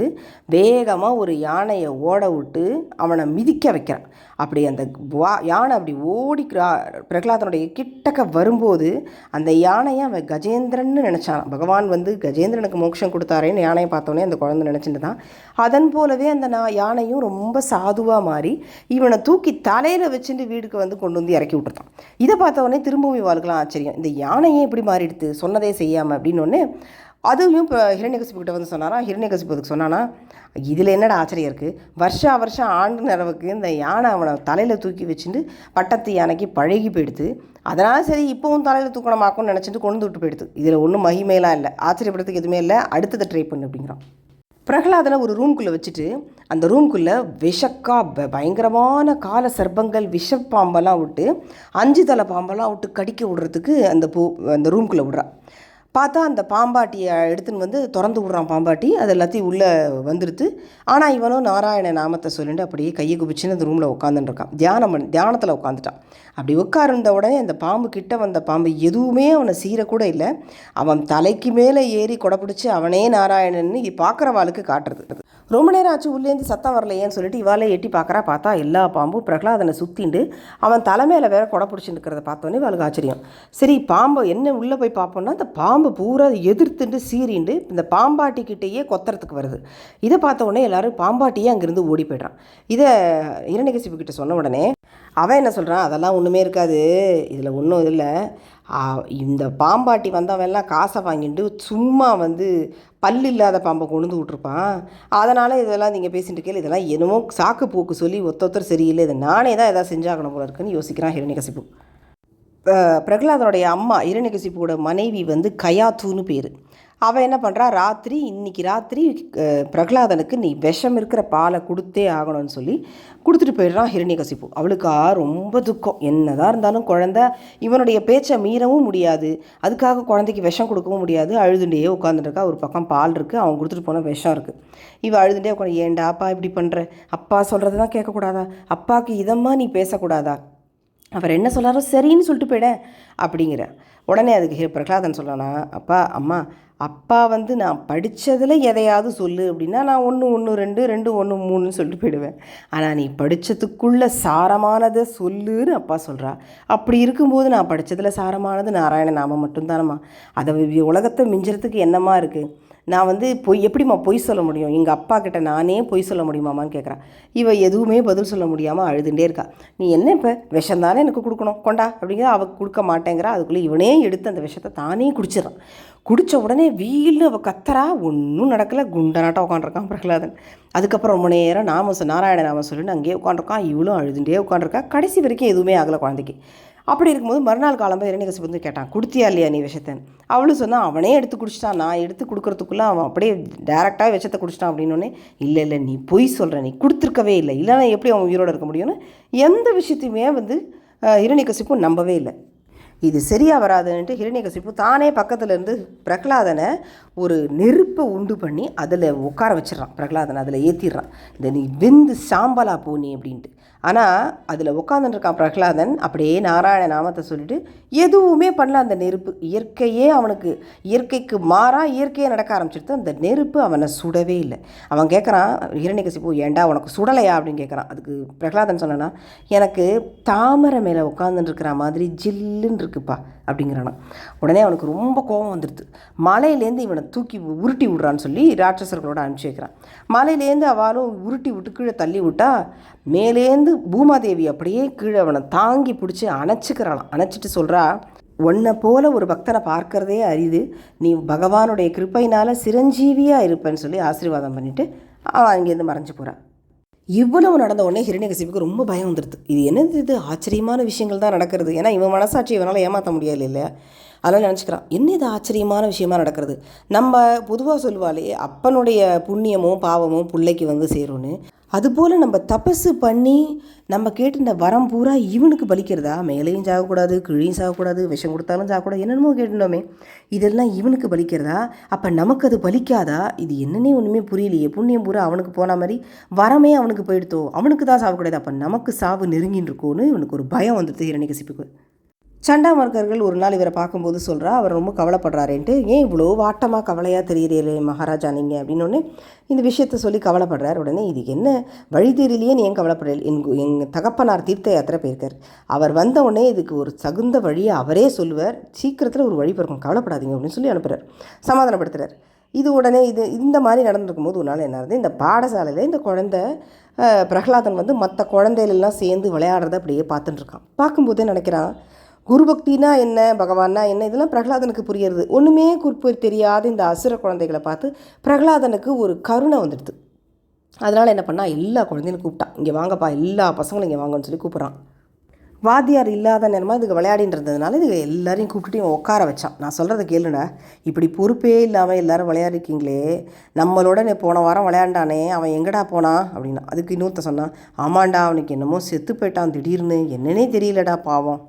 வேகமாக ஒரு யானையை ஓட விட்டு அவனை மிதிக்க வைக்கிறான். அப்படி அந்த வா யானை அப்படி ஓடிக்கிறா. பிரகலாதனுடைய கிட்டக்க வரும்போது அந்த யானையை அவன் கஜேந்திரன்னு நினச்சான். பகவான் வந்து கஜேந்திரனுக்கு மோட்சம் கொடுத்தாரேன்னு யானையை பார்த்தோன்னே அந்த குழந்தை நினச்சிட்டு தான். அதன் போலவே அந்த நான் யானையும் ரொம்ப சாதுவாக மாறி இவனை தூக்கி தலையில் வச்சுட்டு வீட்டுக்கு வந்து கொண்டு வந்து இறக்கி விட்டுருந்தான் இதை பார்த்தவொடனே திரும்பவும் இவாளுக்கெல்லாம் ஆச்சரியம். இந்த யானையே இப்படி மாறிடுது சொன்னதே செய்யாமல் அப்படின்னு ஒன்று அதுவும் இப்போ ஹிரண்யகசிபுக்கிட்ட வந்து சொன்னாரா? ஹிரண்யகசிபுக்கு சொன்னானா இதில் என்னடா ஆச்சரியம் இருக்குது வருஷா வருஷம் ஆண்டு நிலவுக்கு இந்த யானை அவனை தலையில் தூக்கி வச்சுட்டு பட்டத்து யானைக்கு பழகி போயிடுது. அதனால் சரி இப்போவும் தலையில் தூக்கணமாக்கும்னு நினச்சிட்டு கொண்டு விட்டு போயிடுது. இதில் ஒன்றும் மகிமையெல்லாம் இல்லை. ஆச்சரியப்படுறதுக்கு எதுவுமே இல்லை. அடுத்ததை ட்ரை பண்ணு அப்படிங்கிறான். பிரகலாதனை ஒரு ரூம்குள்ளே வச்சுட்டு அந்த ரூம்குள்ளே விஷக்கா ப- பயங்கரமான கால சர்ப்பங்கள் விஷப்பாம்பெல்லாம் விட்டு அஞ்சு தலை பாம்பெல்லாம் விட்டு கடிக்க விடுறதுக்கு அந்த பூ அந்த ரூம்குள்ளே விடுறான் பார்த்தா அந்த பாம்பாட்டியை எடுத்துன்னு வந்து திறந்து விட்றான் பாம்பாட்டி. அது எல்லாத்தையும் உள்ளே வந்துடுது ஆனால் இவனும் நாராயண நாமத்தை சொல்லிட்டு அப்படியே கையை குபிச்சுன்னு அந்த ரூமில் உட்காந்துட்டுருக்கான் தியானம் பண்ணி தியானத்தில் உட்காந்துட்டான் அப்படி உட்கார்ந்த உடனே அந்த பாம்பு கிட்ட வந்த பாம்பு எதுவுமே அவனை சீரக்கூட இல்லை. அவன் தலைக்கு மேலே ஏறி கொடை பிடிச்சி அவனே நாராயணன்னு பார்க்குறவாளுக்கு காட்டுறது. ரொம்ப நேரம் ஆச்சு உள்ளேருந்து சத்தம் வரலையேன்னு சொல்லிட்டு இவாளே எட்டி பார்க்குறா. பார்த்தா எல்லா பாம்பும் பிரகலாதனை சுற்றிண்டு அவன் தலைமையில் வேற கொடை பிடிச்சிட்டு இருக்கிறத பார்த்தோன்னே இவளுக்கு ஆச்சரியம். சரி பாம்பை என்ன உள்ளே போய் பார்ப்போம்னா அந்த பாம்பு பூரா எதிர்த்துண்டு சீறிண்டு இந்த பாம்பாட்டிக்கிட்டேயே கொத்தறதுக்கு கொத்துறதுக்கு வருது. இதை பார்த்த உடனே எல்லாரும் பாம்பாட்டியே அங்கேருந்து ஓடி போய்ட்றான். இதை இரணிகசிப்பு கிட்ட சொன்ன உடனே அவன் என்ன சொல்கிறான் அதெல்லாம் ஒன்றுமே இருக்காது. இதில் ஒன்றும் இல்லை. இந்த பாம்பாட்டி வந்தவன்லாம் காசை வாங்கிட்டு சும்மா வந்து பல்லு இல்லாத பாம்பை கொண்டு விட்ருப்பான் அதனால் இதெல்லாம் நீங்கள் பேசிட்டு இருக்கீங்க இதெல்லாம் என்னமோ சாக்கு போக்கு சொல்லி ஒத்த ஒருத்தர் சரியில்லை. இதை நானே தான் எதாவது செஞ்சாகணும் போல இருக்குன்னு யோசிக்கிறான் ஹிரண்யகசிப்பு. பிரகலாதனுடைய அம்மா இரணிகசிப்போட மனைவி வந்து கயாத்துன்னு பேர். அவள் என்ன பண்ணுறா ராத்திரி இன்னைக்கு ராத்திரி பிரகலாதனுக்கு நீ விஷம் இருக்கிற பாலை கொடுத்தே ஆகணும்னு சொல்லி கொடுத்துட்டு போயிடுறான் ஹிரண்யகசிப்பு. அவளுக்கா ரொம்ப துக்கம். என்னதான் இருந்தாலும் குழந்த இவனுடைய பேச்சை மீறவும் முடியாது. அதுக்காக குழந்தைக்கு விஷம் கொடுக்கவும் முடியாது. அழுதுண்டே உட்காந்துருக்கா ஒரு பக்கம் பால் இருக்குது அவன் கொடுத்துட்டு போன விஷம் இருக்குது இவள் அழுதுண்டே உட்காந்து ஏன்டா அப்பா இப்படி பண்ணுற அப்பா சொல்கிறது தான் கேட்கக்கூடாதா? அப்பாவுக்கு இதமாக நீ பேசக்கூடாதா? அவர் என்ன சொல்கிறாரோ சரின்னு சொல்லிட்டு போயிட அப்படிங்கிற. உடனே அதுக்கு பிரகலாதன் சொல்லனா அப்பா அம்மா அப்பா வந்து நான் படித்ததில் எதையாவது சொல்லு அப்படின்னா நான் ஒன்று ஒன்று ரெண்டு ரெண்டு ஒன்று மூணுன்னு சொல்லிட்டு போயிடுவேன். ஆனால் நீ படித்ததுக்குள்ளே சாரமானதை சொல்லுன்னு அப்பா சொல்கிறா அப்படி இருக்கும்போது நான் படித்ததில் சாரமானது நாராயண நாமம் மட்டும்தானம்மா. அதை உலகத்தை மிஞ்சுறதுக்கு என்னம்மா இருக்குது நான் வந்து பொய் எப்படிம்மா பொய் சொல்ல முடியும்? எங்கள் அப்பா கிட்ட நானே பொய் சொல்ல முடியுமாமான்னு கேட்குறான் இவ எதுவுமே பதில் சொல்ல முடியாமல் அழுதுண்டே இருக்கா. நீ என்ன இப்போ? விஷம் தானே எனக்கு கொடுக்கணும். கொண்டா அப்படிங்கிற அவள் கொடுக்க மாட்டேங்கிறா அதுக்குள்ளே இவனே எடுத்து அந்த விஷத்தை தானே குடிச்சிடறான். குடித்த உடனே வீல்னு அவள் கத்தரா ஒன்றும் நடக்கலை. குண்டனாட்டம் உட்காந்துருக்கான் பிரகலாதன். அதுக்கப்புறம் ரொம்ப நேரம் நாம நாராயண நாம சொல்லிட்டு அங்கேயே உட்காந்துருக்கான் இவளும் அழுதுண்டே உட்காந்துருக்கா கடைசி வரைக்கும் எதுவுமே ஆகலை குழந்தைக்கு. அப்படி இருக்கும்போது மறுநாள் காலம்பு இரணிகசிப்பு வந்து கேட்டான் கொடுத்தியா இல்லையா நீ விஷத்தன் அவளும் சொன்னால் அவனே எடுத்து குடிச்சிட்டான். நான் எடுத்து கொடுக்குறதுக்குள்ளே அவன் அப்படியே டேரெக்டாக விஷத்தை குடிச்சிட்டான். அப்படின்னோடனே இல்லை இல்லை நீ பொய் சொல்கிற நீ கொடுத்துருக்கவே இல்லை. இல்லைன்னா எப்படி அவன் உயிரோடு இருக்க முடியும்னு? எந்த விஷயத்தையுமே வந்து இரணிகசிப்பும் நம்பவே இல்லை. இது சரியாக வராதுன்ட்டு ஹிரண்யகசிப்பு தானே பக்கத்தில் இருந்து பிரகலாதனை ஒரு நெருப்பை உண்டு பண்ணி அதில் உட்கார வச்சிடறான். பிரகலாதனை அதில் ஏற்றிடுறான் இந்த நீ வெந்து சாம்பலா போ நீ அப்படின்ட்டு. ஆனால் அதில் உட்காந்துருக்கான் பிரகலாதன். அப்படியே நாராயண நாமத்தை சொல்லிட்டு எதுவுமே பண்ணல. அந்த நெருப்பு இயற்கையே அவனுக்கு இயற்கைக்கு மாறாக இயற்கையே நடக்க ஆரம்பிச்சிடுது அந்த நெருப்பு அவனை சுடவே இல்லை. அவன் கேட்குறான் இரணிகசிப்பு ஏண்டா உனக்கு சுடலையா? அப்படின்னு கேட்குறான் அதுக்கு பிரகலாதன் சொன்னனா எனக்கு தாமரை மேலே உட்காந்துருக்கிற மாதிரி ஜில்லுன்னு இருக்குப்பா அப்படிங்கிறானா உடனே அவனுக்கு ரொம்ப கோபம் வந்துடுது. மலையிலேருந்து இவனை தூக்கி உருட்டி விடுறான்னு சொல்லி ராட்சசர்களோட அனுப்பிச்சி வைக்கிறான். மலையிலேருந்து அவளும் உருட்டி விட்டு கீழே தள்ளி விட்டா மேலேந்து பூமாதேவி அப்படியே கீழே அவனை தாங்கி பிடிச்சி அணைச்சிக்கிறாளாம். அணைச்சிட்டு சொல்கிறா உன்னை போல ஒரு பக்தனை பார்க்கறதே அரிது. நீ பகவானுடைய கிருப்பையினால் சிரஞ்சீவியாக இருப்பேன்னு சொல்லி ஆசீர்வாதம் பண்ணிவிட்டு அவன் அங்கேருந்து மறைஞ்சு போகிறான் இவ்வளவு நடந்த உடனே ஹிரண்யகசிப்புக்கு ரொம்ப பயம் வந்துடுது இது என்னது இது? ஆச்சரியமான விஷயங்கள் தான் நடக்கிறது. ஏன்னா இவன் மனசாட்சி இவனால் ஏமாற்ற முடியாது இல்லையா? அதெல்லாம் நினச்சிக்கிறான். என்ன இது ஆச்சரியமான விஷயமா நடக்கிறது? நம்ம பொதுவாக சொல்லுவாளே அப்பனுடைய புண்ணியமும் பாவமும் பிள்ளைக்கு வந்து சேரும்னு. அதுபோல் நம்ம தபஸு பண்ணி நம்ம கேட்டுட்ட வரம் பூரா இவனுக்கு பலிக்கிறதா? மேலேயும் சாகக்கூடாது கீழையும் சாகக்கூடாது விஷம் கொடுத்தாலும் சாகக்கூடாது என்னென்னமோ கேட்டுட்டோமே இதெல்லாம் இவனுக்கு பலிக்கிறதா? அப்போ நமக்கு அது பலிக்காதா? இது என்னன்னே ஒன்றுமே புரியலையே. புண்ணியம் பூரா அவனுக்கு போன மாதிரி வரமே அவனுக்கு போயிடுத்தோ. அவனுக்கு தான் சாகக்கூடாது அப்போ நமக்கு சாவு நெருங்கின்னு இருக்கோன்னு இவனுக்கு ஒரு பயம் வந்துடுது இரணிகசிப்புக்கு சண்டாமர்கர்கள் ஒரு நாள் இவரை பார்க்கும்போது சொல்கிறா அவர் ரொம்ப கவலைப்படுறாருன்ட்டு. ஏன் இவ்வளோ வாட்டமாக கவலையாக தெரியுறீங்களே மகாராஜா நீங்கள் அப்படின்னு இந்த விஷயத்த சொல்லி கவலைப்படுறார். உடனே இது என்ன? வழி நீ ஏன் கவலைப்படல என் எங்கள் தகப்பனார் தீர்த்த யாத்திரை போயிருக்கார். அவர் வந்த உடனே இதுக்கு ஒரு தகுந்த வழியை அவரே சொல்லுவார். சீக்கிரத்தில் ஒரு வழி பிறக்கும். கவலைப்படாதீங்க. அப்படின்னு சொல்லி அனுப்புகிறார் சமாதானப்படுத்துகிறார் இது உடனே இது இந்த மாதிரி நடந்திருக்கும் போது ஒரு நாள் என்ன ஆகுது? இந்த பாடசாலையில் இந்த குழந்தை பிரகலாதன் வந்து மற்ற குழந்தைகளெல்லாம் சேர்ந்து விளையாடுறத அப்படியே பார்த்துட்டுருக்கான் பார்க்கும்போதே நினைக்கிறான்? குரு பக்தினா என்ன பகவான்னா என்ன இதெல்லாம் பிரகலாதனுக்கு புரியுறது. ஒன்றுமே குறிப்பு தெரியாத இந்த அசுர குழந்தைகளை பார்த்து பிரகலாதனுக்கு ஒரு கருணை வந்துடுது. அதனால் என்ன பண்ணால் எல்லா குழந்தையும் கூப்பிட்டான் இங்கே வாங்கப்பா எல்லா பசங்களும் இங்கே வாங்கன்னு சொல்லி கூப்பிட்றான். வாத்தியார் இல்லாத நேரமாக இதுக்கு விளையாடின்றதுனால இருந்ததுனால இது எல்லாரையும் கூப்பிட்டுட்டு இவன் உட்கார வச்சான். நான் சொல்கிறத கேளுடா இப்படி பொறுப்பே இல்லாமல் எல்லோரும் விளையாடிருக்கீங்களே. நம்மளோட நீ போன வாரம் விளையாண்டானே அவன் எங்கடா போனான் அப்படின்னா அதுக்கு இன்னொருத்த சொன்னான் ஆமாண்டா அவனுக்கு என்னமோ செத்து போயிட்டான் திடீர்னு. என்னன்னே தெரியலடா பாவம்.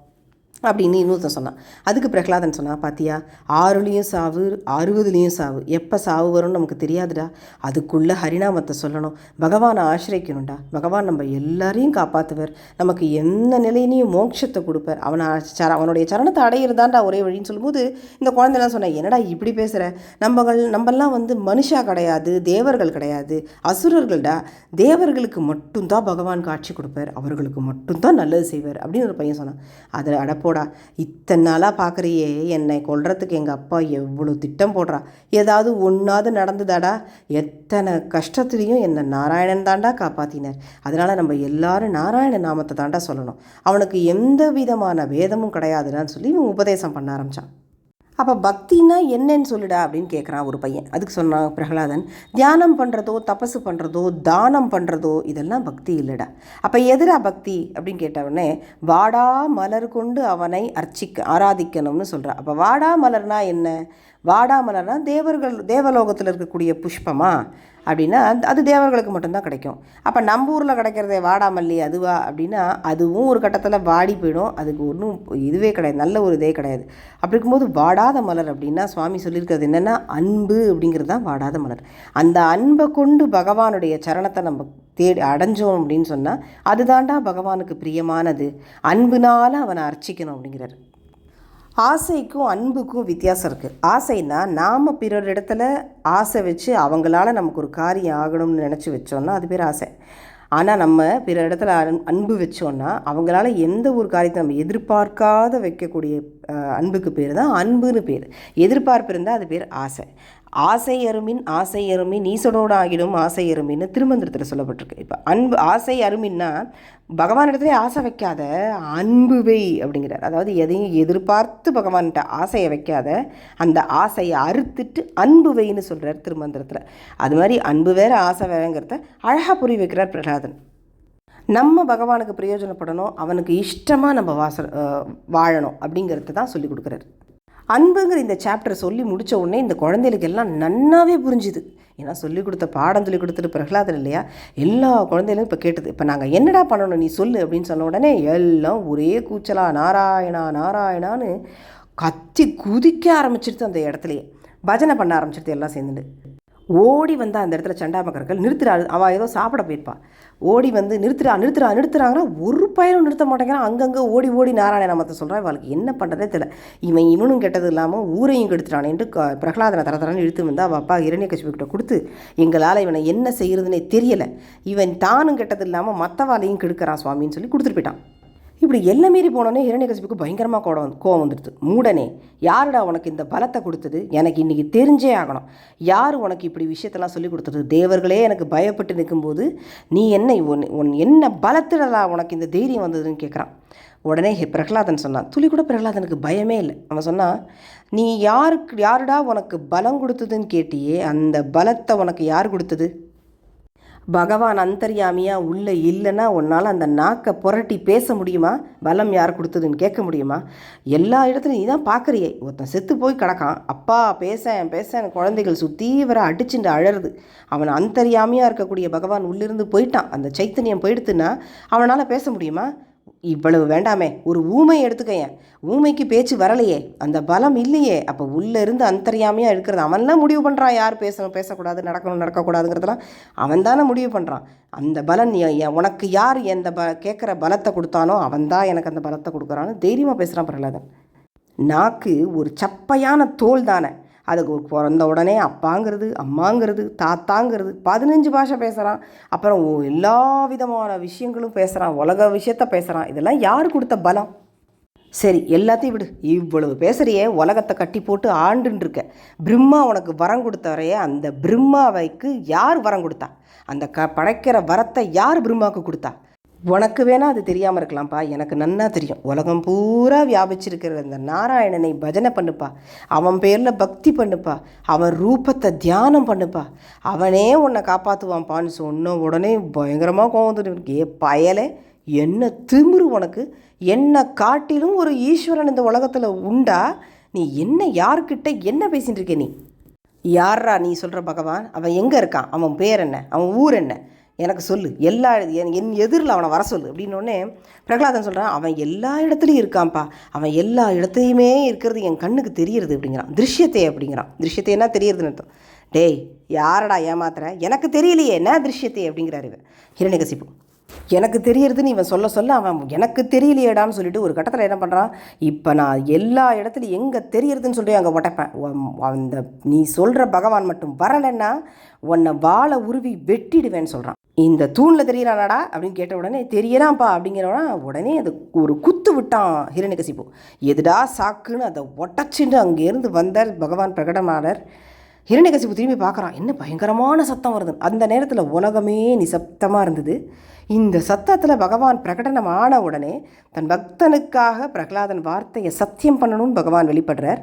அப்படின்னு இன்னொருத்தன் சொன்னான் அதுக்கு பிரகலாதன் சொன்னான் பாத்தியா ஆறுலேயும் சாவு அறுபதுலேயும் சாவு. எப்போ சாவு வரும்னு நமக்கு தெரியாதுடா. அதுக்குள்ளே ஹரிநாமத்தை சொல்லணும். பகவானை ஆசிரியக்கணும்டா. பகவான் நம்ம எல்லாரையும் காப்பாற்றுவர் நமக்கு எந்த நிலையிலையும் மோட்சத்தை கொடுப்பார். அவனை சர அவனுடைய சரணத்தை அடையிறதாண்டா ஒரே வழின்னு சொல்லும்போது இந்த குழந்தைலாம் சொன்னேன் என்னடா இப்படி பேசுகிற நம்மகள் நம்மெல்லாம் வந்து மனுஷா கிடையாது தேவர்கள் கிடையாது அசுரர்கள்டா. தேவர்களுக்கு மட்டும்தான் பகவான் காட்சி கொடுப்பார். அவர்களுக்கு மட்டும்தான் நல்லது செய்வார். அப்படின்னு ஒரு பையன் சொன்னான். அதை அடப்போ போடா. இத்தனை நாளாக பார்க்குறியே என்னை கொல்றதுக்கு எங்கள் அப்பா எவ்வளோ திட்டம் போடுறா. ஏதாவது ஒன்றாவது நடந்துதாடா. எத்தனை கஷ்டத்துலேயும் என்னை நாராயணன் தாண்டா காப்பாற்றினார் அதனால் நம்ம எல்லாரும் நாராயண நாமத்தை தாண்டா சொல்லணும். அவனுக்கு எந்த விதமான வேதமும் கிடையாதுடான்னு சொல்லி இவன் உபதேசம் பண்ண ஆரம்பித்தான் அப்போ பக்தின்னா என்னன்னு சொல்லுடா அப்படின்னு கேட்குறான் ஒரு பையன். அதுக்கு சொன்னான் பிரகலாதன் தியானம் பண்ணுறதோ தபசு பண்ணுறதோ தானம் பண்ணுறதோ இதெல்லாம் பக்தி இல்லைடா. அப்போ எதிரா பக்தி அப்படின்னு கேட்டவுடனே வாடா மலர் கொண்டு அவனை அர்ச்சிக்க ஆராதிக்கணும்னு சொல்கிறான் அப்போ வாடா மலர்னா என்ன? வாடாமலர்னா தேவர்கள் தேவலோகத்தில் இருக்கக்கூடிய புஷ்பமா? அப்படின்னா அது- தேவர்களுக்கு மட்டும்தான் கிடைக்கும். அப்போ நம்ம ஊரில் கிடைக்கிறதே வாடாமல்லி அதுவா? அப்படின்னா அதுவும் ஒரு கட்டத்தில் வாடி போயிடும். அதுக்கு ஒன்றும் இதுவே கிடையாது. நல்ல ஒரு இதே கிடையாது. அப்படி இருக்கும்போது வாடாத மலர் அப்படின்னா சுவாமி சொல்லியிருக்கிறது என்னென்னா அன்பு அப்படிங்கிறது தான் வாடாத மலர். அந்த அன்பை கொண்டு பகவானுடைய சரணத்தை நம்ம தேடி அடைஞ்சோம் அப்படின்னு சொன்னால் அதுதான்டா பகவானுக்கு பிரியமானது. அன்புனால் அவனை அர்ச்சிக்கணும் அப்படிங்கிறார். ஆசைக்கும் அன்புக்கும் வித்தியாசம் இருக்குது ஆசைன்னா நாம் பிறர் இடத்துல ஆசை வச்சு அவங்களால நமக்கு ஒரு காரியம் ஆகணும்னு நினச்சி வச்சோன்னா அது பேர் ஆசை. ஆனால் நம்ம பிற இடத்துல அன்- அன்பு வச்சோன்னா அவங்களால எந்த ஒரு காரியத்தை நம்ம எதிர்பார்க்காத வைக்கக்கூடிய அன்புக்கு பேர் தான் அன்புன்னு பேர். எதிர்பார்ப்பு இருந்தால் அது பேர் ஆசை. ஆசை அருமின் ஆசை அருமின் நீசனோடு ஆகிடும் ஆசை அருமின்னு திருமந்திரத்தில் சொல்லப்பட்டிருக்கு. இப்போ அன்பு ஆசை அருமின்னா பகவான் இடத்துல ஆசை வைக்காத அன்பு வை அப்படிங்கிறார். அதாவது எதையும் எதிர்பார்த்து பகவான்கிட்ட ஆசையை வைக்காத அந்த ஆசையை அறுத்துட்டு அன்பு வைன்னு சொல்கிறார் திருமந்திரத்தில். அது மாதிரி அன்பு வேற ஆசை வேறங்கிறத அழகாக புரிய வைக்கிறார் பிரகலாதன். நம்ம பகவானுக்கு பிரயோஜனப்படணும் அவனுக்கு இஷ்டமாக நம்ம வாச வாழணும் அப்படிங்கிறத தான் சொல்லி கொடுக்குறாரு. அன்புங்கிற இந்த சாப்டர் சொல்லி முடித்த உடனே இந்த குழந்தைகளுக்கு எல்லாம் நன்னாவே புரிஞ்சுது. ஏன்னா சொல்லி கொடுத்த பாடம் சொல்லி கொடுத்துட்டு பிரகலாதன் இல்லையா? எல்லா குழந்தைகளும் இப்போ கேட்டது இப்போ நாங்கள் என்னடா பண்ணணும் நீ சொல்லு அப்படின்னு சொன்ன உடனே எல்லாம் ஒரே கூச்சலா நாராயணா நாராயணான்னு கத்தி குதிக்க ஆரம்பிச்சிடுது அந்த இடத்துலையே. பஜனை பண்ண ஆரம்பிச்சிடுது எல்லாம் சேர்ந்துட்டு ஓடி வந்தால் அந்த இடத்துல சண்டாமக்கர்கள் நிறுத்துறாரு அவள் ஏதோ சாப்பிட போயிருப்பாள் ஓடி வந்து நிறுத்துறா நிறுத்துறா நிறுத்துறாங்கன்னா ஒரு பயனும் நிறுத்த மாட்டேங்கிறான். அங்கங்கே ஓடி ஓடி நாராயண மத்த சொல்கிறான் இவளுக்கு என்ன பண்ணுறதே தெரியல. இவன் இவனும் கெட்டது இல்லாமல் ஊரையும் கெடுத்துட்டானேன்ட்டு க- பிரகலாதனை தர தரன்னு இழுத்து வந்து அவள் அப்பா இரணிய கிட்ட கொடுத்து எங்களால் இவனை என்ன செய்கிறதுனே தெரியலை. இவன் தானும் கெட்டது இல்லாமல் மற்றவாளையும் கெடுக்கிறான் சுவாமின்னு சொல்லி கொடுத்துட்டு போயிட்டான். இப்படி எல்லாம் மீறி போனோடனே இரணியகசிப்புக்கு பயங்கரமாக கோடம் வந்து கோவம் வந்துடுது. மூடனே யாருடா உனக்கு இந்த பலத்தை கொடுத்தது? எனக்கு இன்றைக்கி தெரிஞ்சே ஆகணும். யார் உனக்கு இப்படி விஷயத்தெல்லாம் சொல்லி கொடுத்தது? தேவர்களே எனக்கு பயப்பட்டு நிற்கும்போது நீ என்ன உன் உன் என்ன பலத்திடலா உனக்கு இந்த தைரியம் வந்ததுன்னு கேட்குறான். உடனே பிரகலாதன் சொன்னான். துளி கூட பிரகலாதனுக்கு பயமே இல்லை. அவன் சொன்னான் நீ யாருக்கு யாருடா உனக்கு பலம் கொடுத்ததுன்னு கேட்டியே அந்த பலத்தை உனக்கு யார் கொடுத்தது? பகவான் அந்தர்யாமியா உள்ளே இல்லைன்னா உன்னால் அந்த நாக்கை புரட்டி பேச முடியுமா? பலம் யார் கொடுத்ததுன்னு கேட்க முடியுமா? எல்லா இடத்துலையும் நீ தான் பார்க்குறியே. ஒருத்தன் செத்து போய் கிடக்கான். அப்பா பேசேன் பேசேன் குழந்தைகள் சுற்றி வர அடிச்சுட்டு அழறது. அவன் அந்தர்யாமியாக இருக்கக்கூடிய பகவான் உள்ளிருந்து போயிட்டான். அந்த சைத்தன்யம் போயிடுத்துன்னா அவனால் பேச முடியுமா? இவ்வளவு வேண்டாமே ஒரு ஊமை எடுத்துக்கையன். ஊமைக்கு பேச்சு வரலையே அந்த பலம் இல்லையே அப்போ உள்ளே இருந்து அந்தரியாமையாக இருக்கிறது. அவன்லாம் முடிவு பண்ணுறான் யார் பேசணும் பேசக்கூடாது நடக்கணும் நடக்கக்கூடாதுங்கிறதெல்லாம் அவன் தானே முடிவு பண்ணுறான் அந்த பலன் உனக்கு யார் எந்த ப கேட்குற பலத்தை கொடுத்தானோ அவன் தான் எனக்கு அந்த பலத்தை கொடுக்குறான்னு தைரியமாக பேசுகிறான் பிரகலாதன். நாக்கு ஒரு சப்பையான தோல் தானே. அதுக்கு பிறந்த உடனே அப்பாங்கிறது அம்மாங்கிறது தாத்தாங்கிறது பதினஞ்சு பாஷை பேசுகிறான் அப்புறம் எல்லா விதமான விஷயங்களும் பேசுகிறான் உலக விஷயத்த பேசுகிறான் இதெல்லாம் யார் கொடுத்த பலம்? சரி எல்லாத்தையும் விடு. இவ்வளவு பேசுறியே உலகத்தை கட்டி போட்டு ஆண்டுன்னு இருக்க. பிரம்மா உனக்கு வரம் கொடுத்தவரையே அந்த பிரம்மாவைக்கு யார் வரம் கொடுத்தா? அந்த க படைக்கிற வரத்தை யார் பிரம்மாவுக்கு கொடுத்தா? உனக்கு வேணா அது தெரியாமல் இருக்கலாம்ப்பா. எனக்கு நன்னா தெரியும். உலகம் பூரா வியாபிச்சிருக்கிற அந்த நாராயணனை பஜனை பண்ணுப்பா. அவன் பேரில் பக்தி பண்ணுப்பா. அவன் ரூபத்தை தியானம் பண்ணுப்பா. அவனே உன்னை காப்பாற்றுவான்ப்பான்னு சொன்ன உடனே பயங்கரமாக கோவம் வந்துட்டு ஏ பயலே என்ன திமிரு உனக்கு? என்னை காட்டிலும் ஒரு ஈஸ்வரன் இந்த உலகத்தில் உண்டா? நீ என்ன யார்கிட்ட என்ன பேசிகிட்டு இருக்க நீ? யாரா நீ சொல்கிற பகவான்? அவன் எங்கே இருக்கான்? அவன் பேர் என்ன? அவன் ஊர் என்ன? எனக்கு சொல்லு. எல்லா என் என் எதிரில் அவனை வர சொல்லு. அப்படின்னோடனே பிரகலாதன் சொல்கிறான் அவன் எல்லா இடத்துலையும் இருக்கான்ப்பா. அவன் எல்லா இடத்துலையுமே இருக்கிறது என் கண்ணுக்கு தெரியறது அப்படிங்கிறான். திருஷ்யத்தை அப்படிங்கிறான். திருஷ்யத்தைன்னா தெரியறதுன்னு அர்த்தம். டேய் யாரடா ஏமாத்துற? எனக்கு தெரியலையே. என்ன திருஷ்யத்தை? அப்படிங்கிறாரு இவன். ஹிரண்யகசிப்பு எனக்கு தெரியறதுன்னு இவன் சொல்ல சொல்ல அவன் எனக்கு தெரியலையேடான்னு சொல்லிட்டு ஒரு கட்டத்தில் என்ன பண்ணுறான் இப்போ நான் எல்லா இடத்துலையும் எங்கே தெரியறதுன்னு சொல்லி அங்கே உடைப்பேன் அந்த நீ சொல்கிற பகவான் மட்டும் வரலைன்னா உன்னை வாழை உருவி வெட்டிடுவேன்னு சொல்கிறான் இந்த தூணில் தெரியறானாடா அப்படின்னு கேட்ட உடனே தெரியறான்ப்பா அப்படிங்கிறவனா உடனே அது ஒரு குத்து விட்டான் ஹிரண்யகசிப்பு. எதுடா சாக்குன்னு அதை ஒட்டச்சின்னு அங்கேருந்து வந்தார் பகவான் பிரகடமானார். ஹிரண்யகசிப்பு திரும்பி பார்க்குறான் என்ன பயங்கரமான சத்தம் வருது. அந்த நேரத்தில் உலகமே நிசப்தமாக இருந்தது. இந்த சத்தத்தில் பகவான் பிரகடனம் ஆன உடனே தன் பக்தனுக்காக பிரகலாதன் வார்த்தையை சத்தியம் பண்ணணும்னு பகவான் வெளிப்படுறார்.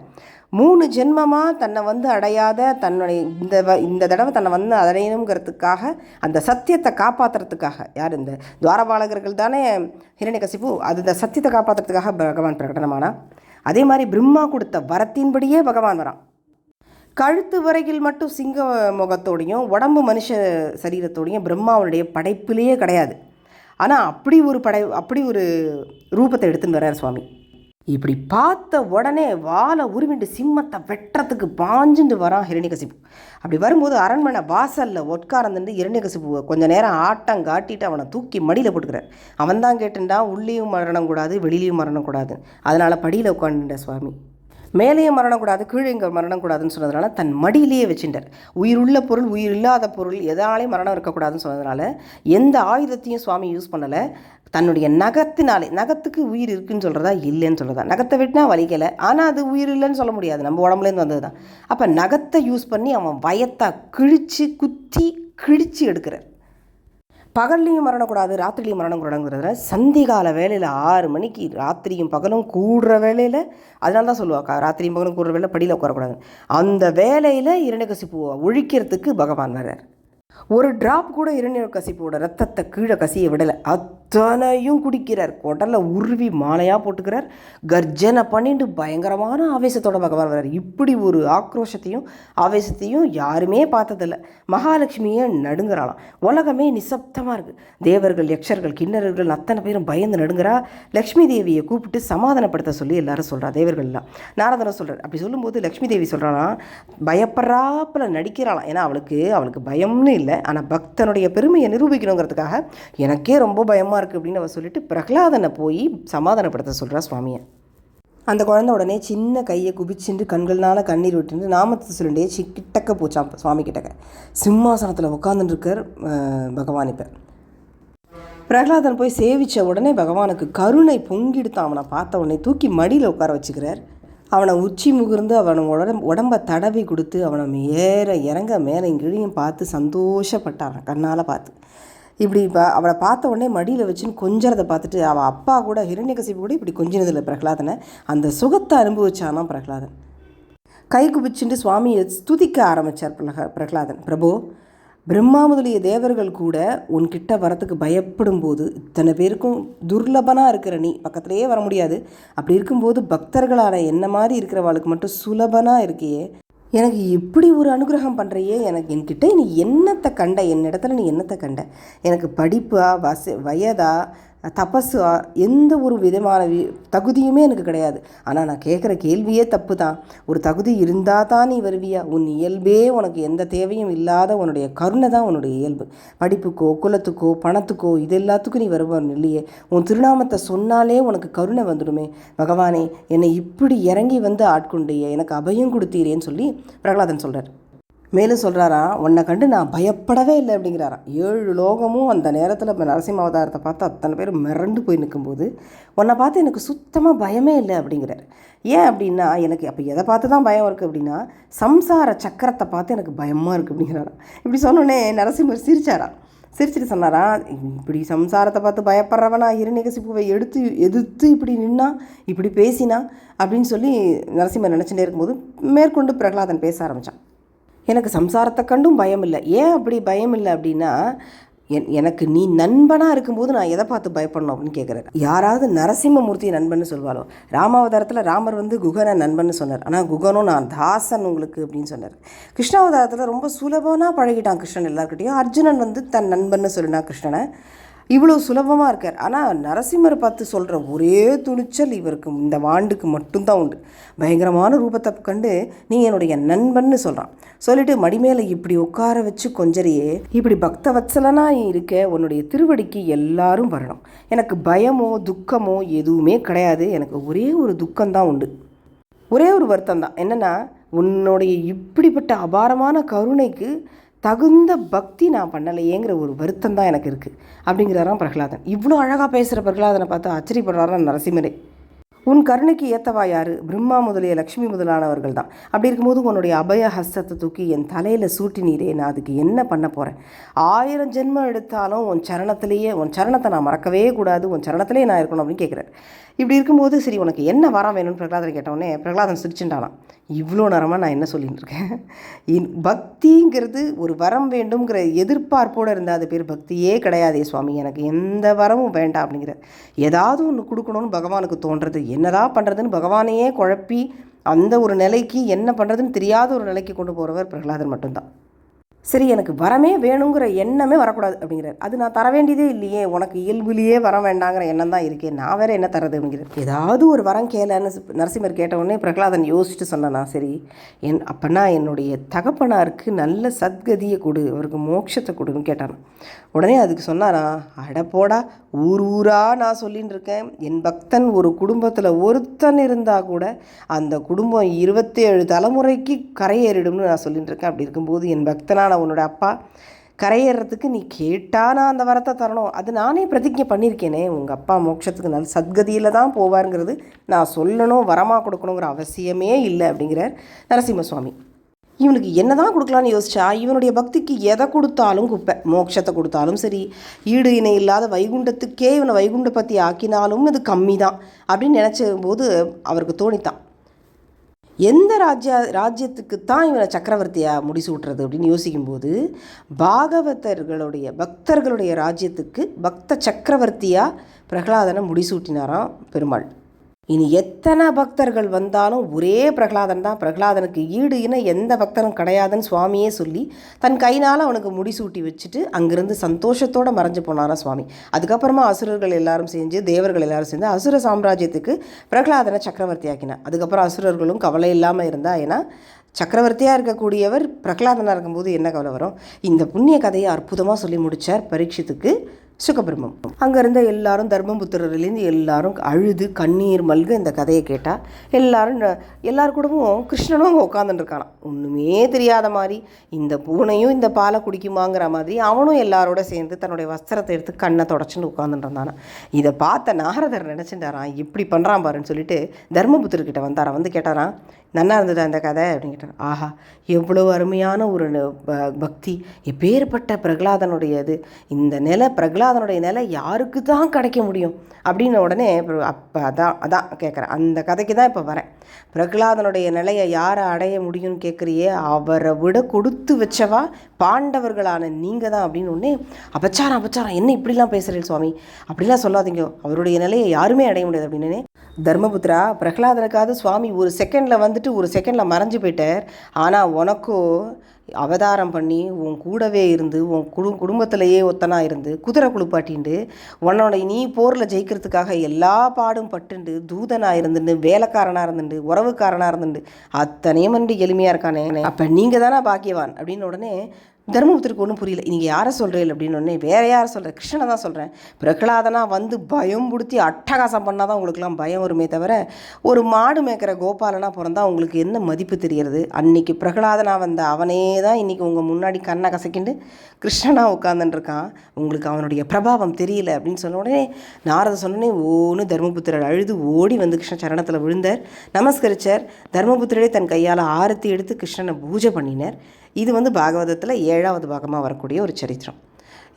மூணு ஜென்மமாக தன்னை வந்து அடையாத தன்னுடைய இந்த வ- இந்த தடவை தன்னை வந்து அடையணுங்கிறதுக்காக அந்த சத்தியத்தை காப்பாற்றுறதுக்காக யார் இந்த துவாரபாலகர்கள் தானே? ஹிரண்யகசிப்பு. அது இந்த சத்தியத்தை காப்பாற்றுறதுக்காக பகவான் பிரகடனமானா அதே மாதிரி பிரம்மா கொடுத்த வரத்தின்படியே பகவான் வரான். கழுத்து வரையில் மட்டும் சிங்க முகத்தோடையும் உடம்பு மனுஷ சரீரத்தோடையும் பிரம்மாவுடைய படைப்பிலேயே கிடையாது. ஆனால் அப்படி ஒரு படை அப்படி ஒரு ரூபத்தை எடுத்துன்னு வர்றார் சுவாமி. இப்படி பார்த்த உடனே வாழை உருவிண்டு சிம்மத்தை வெட்டுறதுக்கு பாஞ்சுண்டு வரான் ஹிரண்யகசிப்பு. அப்படி வரும்போது அரண்மனை வாசலில் உட்கார்ந்துட்டு இரண்யகசிப்பு கொஞ்சம் நேரம் ஆட்டம் காட்டிட்டு அவனை தூக்கி மடியில் போட்டுக்கிறார். அவன் தான் கேட்டுண்டா உள்ளேயும் மரணம் கூடாது வெளியிலையும் மரணம் கூடாது. அதனால் படியில் உட்காந்துட்ட சுவாமி மேலேயும் மரணக்கூடாது கீழே இங்கே மரணம் கூடாதுன்னு சொன்னதுனால தன் மடியிலேயே வச்சுட்டார். உயிருள்ள பொருள் உயிர் இல்லாத பொருள் எதனாலே மரணம் இருக்கக்கூடாதுன்னு சொன்னதுனால எந்த ஆயுதத்தையும் சுவாமி யூஸ் பண்ணலை. தன்னுடைய நகத்தினாலே நகத்துக்கு உயிர் இருக்குன்னு சொல்கிறதா இல்லைன்னு சொல்கிறதா நகத்தை விட்டுனா வலிக்கலை ஆனால் அது உயிர் இல்லைன்னு சொல்ல முடியாது. நம்ம உடம்புலேருந்து வந்தது தான். அப்போ நகத்தை யூஸ் பண்ணி அவன் வயத்தை கிழிச்சு குத்தி கிழித்து எடுக்கிறார். பகல்லையும் மரணக்கூடாது ராத்திரிலையும் மரணக்கூடாதுங்கிறதுல சந்திகால வேலையில் ஆறு மணிக்கு ராத்திரியும் பகலும் கூடுற வேலையில் அதனால தான் சொல்லுவாக்கா ராத்திரியும் பகலும் கூடுற வேலையில் படியில் உட்காரக்கூடாது அந்த வேலையில் இரண்டு கசிப்பு ஒழிக்கிறதுக்கு பகவான் வர்றார். ஒரு டிராப் கூட இரண்யகசிப்போட ரத்தத்தை கீழே கசிய விடலை. அத்தனையும் குடிக்கிறார். குடலை உருவி மாலையாக போட்டுக்கிறார். கர்ஜனை பண்ணிட்டு பயங்கரமான ஆவேசத்தோட பகவான் வர்றார். இப்படி ஒரு ஆக்ரோஷத்தையும் ஆவேசத்தையும் யாருமே பார்த்ததில்ல. மகாலட்சுமியை நடுங்குறாளாம். உலகமே நிசப்தமாக இருக்குது தேவர்கள் யக்ஷர்கள் கிண்ணறர்கள் அத்தனை பேரும் பயந்து நடுங்குறா. லக்ஷ்மி தேவியை கூப்பிட்டு சமாதானப்படுத்த சொல்லி எல்லாரும் சொல்கிறா தேவர்கள்லாம் நாரதனம் சொல்கிறார் அப்படி சொல்லும்போது லக்ஷ்மி தேவி சொல்கிறானா பயப்படுறாப்புல நடிக்கிறாளாம். ஏன்னா அவளுக்கு அவளுக்கு பயம்னு இல்லை. ஆனால் பக்தனுடைய பெருமையை நிரூபிக்கணுங்கிறதுக்காக எனக்கே ரொம்ப பயமாக இருக்குது அப்படின்னு அவள் சொல்லிட்டு பிரகலாதனை போய் சமாதானப்படுத்த சொல்கிறா சுவாமியை. அந்த குழந்தை உடனே சின்ன கையை குபிச்சுட்டு கண்கள்னால கண்ணீர் விட்டுட்டு நாமத்தை சொல்லிட்டே சி கிட்டக்க போச்சான் சுவாமி கிட்டக்க. சிம்மாசனத்தில் உட்காந்துருக்கார் பகவான் இப்போ. பிரகலாதன் போய் சேவித்த உடனே பகவானுக்கு கருணை பொங்கிடுத்தான் அவனை பார்த்த உடனே தூக்கி மடியில் உட்கார வச்சுக்கிறார். அவனை உச்சி முகிர்ந்து அவனை உடம்ப உடம்பை தடவி கொடுத்து அவனை ஏற இறங்க மேலே கிழியும் பார்த்து சந்தோஷப்பட்டான் கண்ணால் பார்த்து. இப்படி இப்போ அவனை பார்த்த உடனே மடியில் வச்சுன்னு கொஞ்சறதை பார்த்துட்டு அவன் அப்பா கூட ஹிரண்யகசிப்பு கூட இப்படி கொஞ்சினதில்லை பிரகலாதனை. அந்த சுகத்தை அனுபவிச்சானா பிரகலாதன். கை குபிச்சுட்டு சுவாமியை துதிக்க ஆரம்பித்தார் பிரகலாதன். பிரபு பிரம்மா முதலிய தேவர்கள் கூட உன்கிட்ட வரத்துக்கு பயப்படும் போது இத்தனை பேருக்கும் துர்லபனாக இருக்கிற நீ. பக்கத்துலேயே வர முடியாது. அப்படி இருக்கும்போது பக்தர்களான என்ன மாதிரி இருக்கிறவாளுக்கு மட்டும் சுலபனாக இருக்கியே? எனக்கு இப்படி ஒரு அனுகிரகம் பண்ணுறையே எனக்கு என்கிட்ட நீ என்னத்தை கண்ட? என்னிடத்துல நீ என்னத்தை கண்ட? எனக்கு படிப்பா வச வயதா தபஸ் எந்த ஒரு விதமான வி தகுதியுமே எனக்கு கிடையாது. ஆனால் நான் கேட்குற கேள்வியே தப்பு தான் ஒரு தகுதி இருந்தால் தான் நீ வருவியா? உன் இயல்பே உனக்கு எந்த தேவையும் இல்லாத உன்னுடைய கருணை தான் உன்னுடைய இயல்பு. படிப்புக்கோ குலத்துக்கோ பணத்துக்கோ இது எல்லாத்துக்கும் நீ வருவான் இல்லையே? உன் திருநாமத்தை சொன்னாலே உனக்கு கருணை வந்துடுமே. பகவானே என்னை இப்படி இறங்கி வந்து ஆட்கொண்டியே எனக்கு அபயம் கொடுத்தீரேன்னு சொல்லி பிரகலாதன் சொல்கிறார் மேலும் சொல்கிறாராம் உன்னை கண்டு நான் பயப்படவே இல்லை அப்படிங்கிறாராம் ஏழு லோகமும் அந்த நேரத்தில் இப்போ நரசிம்ம அவதாரத்தை பார்த்து அத்தனை பேர் மிரண்டு போய் நிற்கும்போது உன்னை பார்த்து எனக்கு சுத்தமாக பயமே இல்லை அப்படிங்கிறார். ஏன் அப்படின்னா எனக்கு அப்போ எதை பார்த்து தான் பயம் இருக்குது அப்படின்னா சம்சார சக்கரத்தை பார்த்து எனக்கு பயமாக இருக்குது அப்படிங்கிறாராம் இப்படி சொன்னோன்னே நரசிம்மர் சிரிச்சாராம் சிரிச்சிட்டு சொன்னாரா இப்படி சம்சாரத்தை பார்த்து பயப்படுறவனா இருநிகசிப்புவை எடுத்து எதிர்த்து இப்படி நின்னா இப்படி பேசினா? அப்படின்னு சொல்லி நரசிம்மர் நினச்சிட்டே இருக்கும்போது மேற்கொண்டு பிரகலாதன் பேச ஆரம்பித்தான் எனக்கு சம்சாரத்தை கண்டும் பயம் இல்லை. ஏன் அப்படி பயம் இல்லை அப்படின்னா என் எனக்கு நீ நண்பனாக இருக்கும்போது நான் எதை பார்த்து பயப்படணும் அப்படின்னு கேட்குறாரு. யாராவது நரசிம்மமூர்த்தி நண்பன்னு சொல்வாளோ? ராமாவதாரத்தில் ராமர் வந்து குகனை நண்பன்னு சொன்னார். ஆனால் குகனும் நான் தாசன் உங்களுக்கு அப்படின்னு சொன்னார். கிருஷ்ணாவதாரத்தில் ரொம்ப சுலபமாக பழகிட்டான் கிருஷ்ணன் எல்லாருக்கிட்டையும் அர்ஜுனன் வந்து தன் நண்பன்னு சொல்லினா கிருஷ்ணனை. இவ்வளோ சுலபமாக இருக்கார். ஆனால் நரசிம்மரை பார்த்து சொல்கிற ஒரே துணிச்சல் இவருக்கு இந்த வாண்டுக்கு மட்டும்தான் உண்டு. பயங்கரமான ரூபத்தை கண்டு நீ என்னுடைய நண்பன்னு சொல்கிறான் சொல்லிட்டு மடிமேலே இப்படி உட்கார வச்சு கொஞ்சரியே இப்படி பக்த வத்சலனா இருக்க உன்னுடைய திருவடிக்கு எல்லாரும் வரணும். எனக்கு பயமோ துக்கமோ எதுவுமே கிடையாது. எனக்கு ஒரே ஒரு துக்கம்தான் உண்டு. ஒரே ஒரு வருத்தம் தான் என்னென்னா உன்னுடைய இப்படிப்பட்ட அபாரமான கருணைக்கு தகுந்த பக்தி நான் பண்ணலையேங்கிற ஒரு வருத்தம் தான் எனக்கு இருக்குது அப்படிங்கிறாராம் பிரகலாதன். இவ்வளோ அழகாக பேசுகிற பிரகலாதனை பார்த்து ஆச்சரியப்படுறாராம் நரசிம்மரே. உன் கருணைக்கு ஏத்தவா யாரு? பிரம்மா முதலிய லக்ஷ்மி முதலானவர்கள் தான் அப்படி இருக்கும்போது உன்னுடைய அபய ஹஸ்தத்தை தூக்கி என் தலையில் சூட்டினீரே நான் அதுக்கு என்ன பண்ண போகிறேன் ஆயிரம் ஜென்மம் எடுத்தாலும் உன் சரணத்திலேயே உன் சரணத்தை நான் மறக்கவே கூடாது உன் சரணத்திலே நான் இருக்கணும் அப்படின்னு கேட்குறாரு இப்படி இருக்கும்போது சரி உனக்கு என்ன வரம் வேணும்னு பிரகலாதன் கேட்டவுடனே பிரகலாதன் சிரிச்சுட்டானாம். இவ்வளோ நேரமாக நான் என்ன சொல்லிகிட்டு இருக்கேன்? இன் பக்திங்கிறது ஒரு வரம் வேண்டும்ங்கிற எதிர்பார்ப்போடு இருந்தால் அது பேர் பக்தியே கிடையாதே சுவாமி. எனக்கு எந்த வரமும் வேண்டாம் அப்படிங்கிற. ஏதாவது ஒன்று கொடுக்கணும்னு பகவானுக்கு தோன்றது. என்னடா பண்ணுறதுன்னு பகவானையே குழப்பி அந்த ஒரு நிலைக்கு என்ன பண்ணுறதுன்னு தெரியாத ஒரு நிலைக்கு கொண்டு போகிறவர் பிரகலாதன் மட்டும்தான். சரி எனக்கு வரமே வேணுங்கிற எண்ணமே வரக்கூடாது அப்படிங்கிறார். அது நான் தர வேண்டியதே இல்லையே உனக்கு இயல்புலேயே வர வேண்டாங்கிற எண்ணம் தான் இருக்கே நான் வேறு என்ன தரது அப்படிங்கிறார் ஏதாவது ஒரு வரம் கேளன்னு நரசிம்மர் கேட்ட உடனே பிரகலாதன் யோசிச்சுட்டு சொன்னானா சரி என் அப்பனா என்னுடைய தகப்பனாருக்கு நல்ல சத்கதியை கொடு அவருக்கு மோட்சத்தை கொடுன்னு கேட்டான். உடனே அதுக்கு சொன்னாரா அட போடா ஊர் ஊராக நான் சொல்லின்னு இருக்கேன். என் பக்தன் ஒரு குடும்பத்தில் ஒருத்தன் இருந்தால் கூட அந்த குடும்பம் இருபத்தேழு தலைமுறைக்கு கரையேறிடும்னு நான் சொல்லிட்டு இருக்கேன். அப்படி இருக்கும்போது என் பக்தனான உன்னோட அப்பா. கரையேறதுக்கு நீ கேட்டா நான் அந்த வரத்தை தரணும். அது நானே பிரதிஜை பண்ணியிருக்கேனே. உங்கள் அப்பா மோட்சத்துக்கு நல்ல சத்கதியில் தான் போவாருங்கிறது நான் சொல்லணும் வரமாக கொடுக்கணுங்கிற அவசியமே இல்லை அப்படிங்கிறார் நரசிம்ம சுவாமி இவனுக்கு என்னதான் கொடுக்கலான்னு யோசிச்சா இவனுடைய பக்திக்கு எதை கொடுத்தாலும் குப்பை. மோட்சத்தை கொடுத்தாலும் சரி ஈடு இணை இல்லாத வைகுண்டத்துக்கே இவனை வைகுண்ட பற்றி ஆக்கினாலும் இது கம்மி தான் அப்படின்னு நினச்ச போது அவருக்கு தோணித்தான். எந்த ராஜ்ய ராஜ்யத்துக்கு தான் இவனை சக்கரவர்த்தியாக முடிசூட்டுறது அப்படின்னு யோசிக்கும்போது பாகவதர்களுடைய பக்தர்களுடைய ராஜ்யத்துக்கு பக்த சக்கரவர்த்தியாக பிரகலாதனை முடிசூட்டினாராம் பெருமாள். இனி எத்தனை பக்தர்கள் வந்தாலும் ஒரே பிரகலாதன் தான். பிரகலாதனுக்கு ஈடு இன எந்த பக்தனும் கிடையாதுன்னு சுவாமியே சொல்லி தன் கைனால் அவனுக்கு முடிசூட்டி வச்சுட்டு அங்கிருந்து சந்தோஷத்தோடு மறைஞ்சு போனாரா சுவாமி. அதுக்கப்புறமா அசுரர்கள் எல்லாரும் செஞ்சு தேவர்கள் எல்லாரும் சேர்ந்து அசுர சாம்ராஜ்யத்துக்கு பிரகலாதனை சக்கரவர்த்தி ஆக்கினார். அதுக்கப்புறம் அசுரர்களும் கவலை இல்லாமல் இருந்தா ஏன்னா சக்கரவர்த்தியாக இருக்கக்கூடியவர் பிரகலாதனாக இருக்கும்போது என்ன கவலை வரும்? இந்த புண்ணிய கதையை அற்புதமாக சொல்லி முடித்தார் பரீட்சத்துக்கு சுகபிரமம். அங்கே இருந்த எல்லாரும் தர்மபுத்திரர்லேருந்து எல்லாரும் அழுது கண்ணீர் மல்க இந்த கதையை கேட்டால் எல்லாரும் எல்லார் கூடவும் கிருஷ்ணனும் அங்கே உட்காந்துட்டுருக்கானான் ஒன்றுமே தெரியாத மாதிரி இந்த பூனையும் இந்த பாலை குடிக்குமாங்கிற மாதிரி அவனும் எல்லாரோட சேர்ந்து தன்னுடைய வஸ்திரத்தை எடுத்து கண்ணை தொடச்சுன்னு உட்காந்துட்டு இருந்தானா இதை பார்த்த நாரதர் நினச்சிட்டாரான் இப்படி பண்ணுறான் பாருன்னு சொல்லிட்டு தர்மபுத்திரர்கிட்ட வந்தாரான் வந்து கேட்டாராம் நன்னா இருந்தது இந்த கதை? அப்படின்னு ஆஹா எவ்வளோ அருமையான ஒரு ந- பக்தி. எப்பேற்பட்ட பிரகலாதனுடையது. இந்த நிலை பிரகலாதனுடைய நிலை யாருக்கு தான் கிடைக்க முடியும்? அப்படின்ன உடனே அப்போ அதான் அதான் கேட்குறேன் அந்த கதைக்கு தான் இப்போ வரேன். பிரகலாதனுடைய நிலையை யாரை அடைய முடியும்னு கேட்குறியே அவரை விட கொடுத்து வச்சவா? பாண்டவர்களான நீங்கள் தான் அப்படின்னு ஒன்னே அபச்சாரம் அபச்சாரம் என்ன இப்படிலாம் பேசுகிறீங்க சுவாமி? அப்படிலாம் சொல்லாதீங்க. அவருடைய நிலையை யாருமே அடைய முடியாது அப்படின்னு தர்மபுத்திரா பிரகலாதனுக்காவது சுவாமி ஒரு செகண்டில் வந்துட்டு ஒரு செகண்டில் மறைஞ்சு போயிட்டார். ஆனால் உனக்கும் அவதாரம் பண்ணி உன் கூடவே இருந்து உன் குடு குடும்பத்திலேயே ஒத்தனாக இருந்து குதிரை குளிப்பாட்டிண்டு உன்னோட நீ போரில் ஜெயிக்கிறதுக்காக எல்லா பாடும் பட்டுண்டு தூதனாக இருந்துட்டு வேலைக்காரனாக இருந்துட்டு உறவுக்காரனாக இருந்துட்டு அத்தனையும் வந்து எளிமையாக இருக்கானே. அப்போ நீங்கள் தானே பாக்கியவான்? அப்படின்னு உடனே தர்மபுத்திற்கு ஒன்றும் புரியல. நீங்கள் யாரை சொல்கிறீர்கள் அப்படின்னு உடனே வேற யாரை சொல்கிறேன் கிருஷ்ணனை தான் சொல்கிறேன் பிரகலாதனா வந்து பயம் பிடிச்சி அட்டகாசம் பண்ணால் தான் உங்களுக்குலாம் பயம் வருமே தவிர ஒரு மாடு மேய்க்கிற கோபாலனா பிறந்தா உங்களுக்கு என்ன மதிப்பு தெரியறது அன்னைக்கு பிரகலாதனா வந்த அவனே தான் இன்னைக்கு உங்கள் முன்னாடி கண்ணை கசக்கிண்டு கிருஷ்ணனாக உட்காந்துட்டுருக்கான் உங்களுக்கு அவனுடைய பிரபாவம் தெரியல அப்படின்னு சொன்ன உடனே நாரத சொன்னோடனே ஓன்னு தர்மபுத்திரர் அழுது ஓடி வந்து கிருஷ்ண சரணத்தில் விழுந்தார். நமஸ்கரிச்சார். தர்மபுத்திரரே தன் கையால் ஆரத்தி எடுத்து கிருஷ்ணனை பூஜை பண்ணினார். இது வந்து பாகவதத்தில் ஏழாவது பாகமாக வரக்கூடிய ஒரு சரித்திரம்.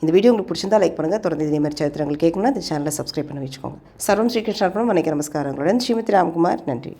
இந்த வீடியோ உங்களுக்கு பிடிச்சிருந்தா லைக் பண்ணுங்கள் தொடர்ந்து இதே மாதிரி சரித்திரங்கள் கேட்கணும்னா இந்த சேனலை சப்ஸ்கிரைப் பண்ணி வச்சுக்கோங்க. சர்வம் ஸ்ரீகிருஷ்ணார்ப்பணம் வணக்க நமஸ்காரங்களுடன். ஸ்ரீமதி ராம்குமார். நன்றி.